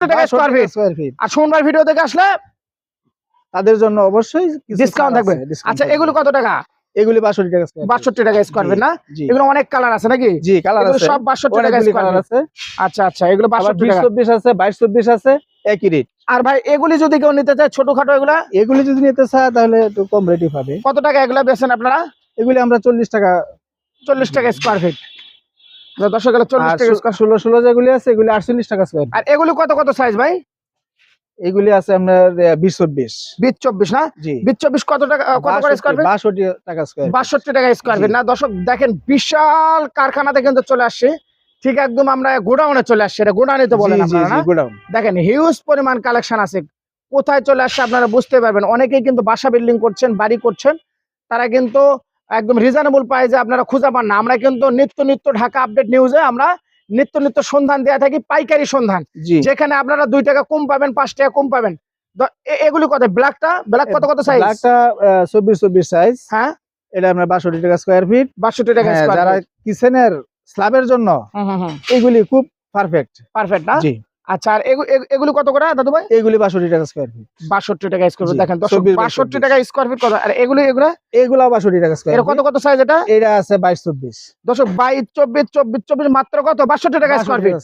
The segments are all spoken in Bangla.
টাকা স্কোয়ার ফিট স্কোয়ার ফিট আর সোমবার ভিডিও থেকে আসলে তাদের জন্য অবশ্যই থাকবে। আচ্ছা এগুলো কত টাকা? এগুলি টাকা স্কোয়ার টাকা স্কোয়ার ফিট না? এগুলো অনেক কালার আছে নাকি? জি কালার আছে। সব বাষট্টি টাকা অনেকগুলি আছে। আচ্ছা আচ্ছা এগুলো টাকা। আছে বাইশ চব্বিশ আছে একই রেট আর ভাই এগুলি যদি কেউ নিতে চায় ছোটখাটো এগুলা? এগুলি যদি নিতে চায় তাহলে একটু কম রেটই পাবে। কত টাকা এগুলা বেছেন আপনারা? এগুলি আমরা চল্লিশ টাকা চল্লিশ টাকা স্কোয়ার ফিট দর্শক গেলে চল্লিশ টাকা ষোলো ষোলো যেগুলি আছে এগুলি আটচল্লিশ টাকা স্কোয়ার আর এগুলি কত কত সাইজ ভাই? এগুলি আছে আপনার বিশ চব্বিশ। বিশ চব্বিশ না? বিশ চব্বিশ কত টাকা কত করে স্কোয়ার ফিট বাষট্টি টাকা স্কোয়ার বাষট্টি টাকা স্কোয়ার ফিট না দর্শক দেখেন বিশাল কারখানাতে কিন্তু চলে আসছে। ঠিক একদম আমরা গোডাউনে চলে আসছি এটা গোডাউনে তো বলেন গোডাউন। দেখেন হিউজ পরিমাণ কালেকশন আছে। কোথায় চলে আসছে আপনারা বুঝতে পারবেন। অনেকেই কিন্তু বাসা বিল্ডিং করছেন বাড়ি করছেন। তারা কিন্তু একদম রিজনেবল প্রাইসে আপনারা খুঁজে পান না। আমরা কিন্তু নিত্য নিত্য ঢাকা আপডেট নিউজে আমরা নিত্য নিত্য সন্ধান দেওয়া থাকি পাইকারি সন্ধান। যেখানে আপনারা দুই টাকা কম পাবেন পাঁচ টাকা কম পাবেন। এগুলি কত? ব্ল্যাকটা ব্ল্যাক কত কত সাইজ ব্ল্যাকটা চব্বিশ চব্বিশ সাইজ হ্যাঁ। এটা আপনার বাষট্টি টাকা স্কোয়ার ফিট বাষট্টি টাকা যারা কিচেনের স্ল্যাবের জন্য এগুলি খুব পারফেক্ট পারফেক্ট না? জি। আচ্ছা আর এগু- এগু- এগুলি কত করে দাদু ভাই এগুলি বাষট্টি টাকা স্কোয়ার ফিট বাষট্টি টাকা স্কোয়ার ফিট দেখেন দশ 24 by বাষট্টি টাকা স্কোয়ার ফিট কত? আর এগুলি এগুলো? এগুলা বাষট্টি টাকা স্কোয়ার কত কত সাইজ এটা? এটা আছে বাইশ চব্বিশ। দশ বাইশ চব্বিশ চব্বিশ চব্বিশ মাত্র কত? বাষট্টি টাকা স্কোয়ার ফিট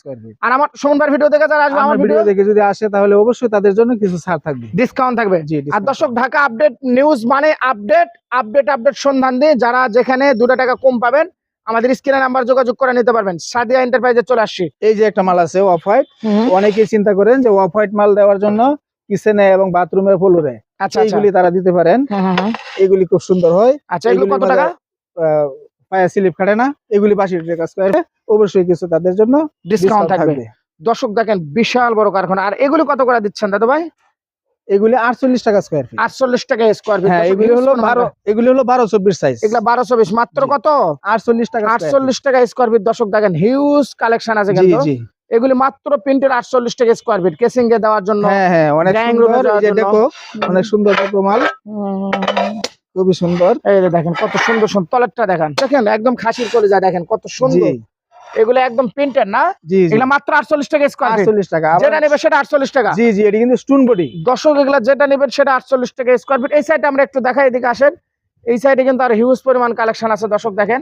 আর আমার সোমবার ভিডিও দেখে যারা আসবে আমার ভিডিও দেখে যদি আসে তাহলে অবশ্যই তাদের জন্য কিছু ছাড় থাকবে। ডিসকাউন্ট থাকবে। আর দর্শক ঢাকা আপডেট নিউজ মানে আপডেট আপডেট আপডেট সন্ধান দিয়ে যারা যেখানে দুটো টাকা কম পাবেন আমাদের স্ক্রিনে নাম্বার যোগাযোগ করে নিতে পারবেন। সাদিয়া এন্টারপ্রাইজে চলে আসছি। এই যে একটা মাল আছে অফ হোয়াইট অনেকেই চিন্তা করেন যে অফ হোয়াইট মাল দেওয়ার জন্য কিচেনে এবং বাথরুমের ফ্লোরে আচ্ছা আচ্ছা। এইগুলি তারা দিতে পারেন। এগুলি খুব সুন্দর হয়। আচ্ছা এগুলো কত টাকা? মধ্যে, আহ, পায়ে স্লিপ কাটে না। এগুলি বাষট্টি কাজ স্কোয়ার অবশ্যই কিছু তাদের জন্য ডিসকাউন্ট থাকবে। দর্শক দেখেন বিশাল বড় কারখানা। আর এগুলো কত করে দিচ্ছেন দাদা ভাই এগুলি আটচল্লিশ টাকা স্কোয়ার ফিট আটচল্লিশ টাকা স্কোয়ার ফিট হ্যাঁ এগুলি হলো বারো এগুলি হলো বারো চব্বিশ সাইজ এগুলা বারোশো বিশ মাত্র কত? আটচল্লিশ টাকা square feet। আটচল্লিশ টাকা স্কোয়ার ফিট দর্শক দেখেন হিউজ কালেকশন আছে কিন্তু। জি। এগুলি মাত্র প্রিন্টের আটচল্লিশ টাকা স্কোয়ার ফিট কেসিং এ দেওয়ার জন্য হ্যাঁ হ্যাঁ অনেক সুন্দর। এই যে দেখো অনেক সুন্দর দেখো মাল। খুবই সুন্দর। এই দেখেন কত সুন্দর সুন্দর তলেরটা দেখেন। দেখেন একদম খাসির করে যায় দেখেন কত সুন্দর। এগুলো একদম প্রিন্টের না? জি এগুলো মাত্র আটচল্লিশ টাকা স্কোয়ার ফিট আটচল্লিশ টাকা। আবার- যেটা নেবে সেটা আটচল্লিশ টাকা। জি জি এটি কিন্তু স্টোন বডি দর্শক এগুলা যেটা নেবেন সেটা আটচল্লিশ টাকা স্কোয়ার ফিট এই সাইডে আমরা একটু দেখাই এদিকে আসেন। এই সাইডে কিন্তু আর হিউজ পরিমাণ কালেকশন আছে দর্শক দেখেন।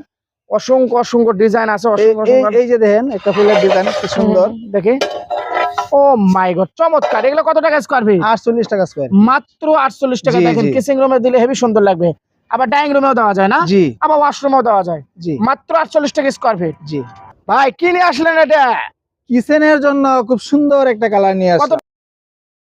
অসংখ্য অসংখ্য ডিজাইন আছে এই যে দেখেন একটা ফুলের ডিজাইন কি সুন্দর। দেখি। ও মাই গড চমৎকার। এগুলো কত টাকা স্কোয়ার ফিট আটচল্লিশ টাকা স্কোয়ার মাত্র আটচল্লিশ টাকা। দেখেন। কিচিং রুমে দিলে হেভি সুন্দর লাগবে। আবার ডাইনিং রুমেও দেওয়া যায় না? আবার ওয়াশরুমেও দেওয়া যায়। জি। মাত্র আটচল্লিশ টাকা স্কোয়ার ফিট জি। ভাই কিনে নিয়ে আসলেন এটা? কিচেনের জন্য খুব সুন্দর একটা কালার নিয়ে আসলো আসলাম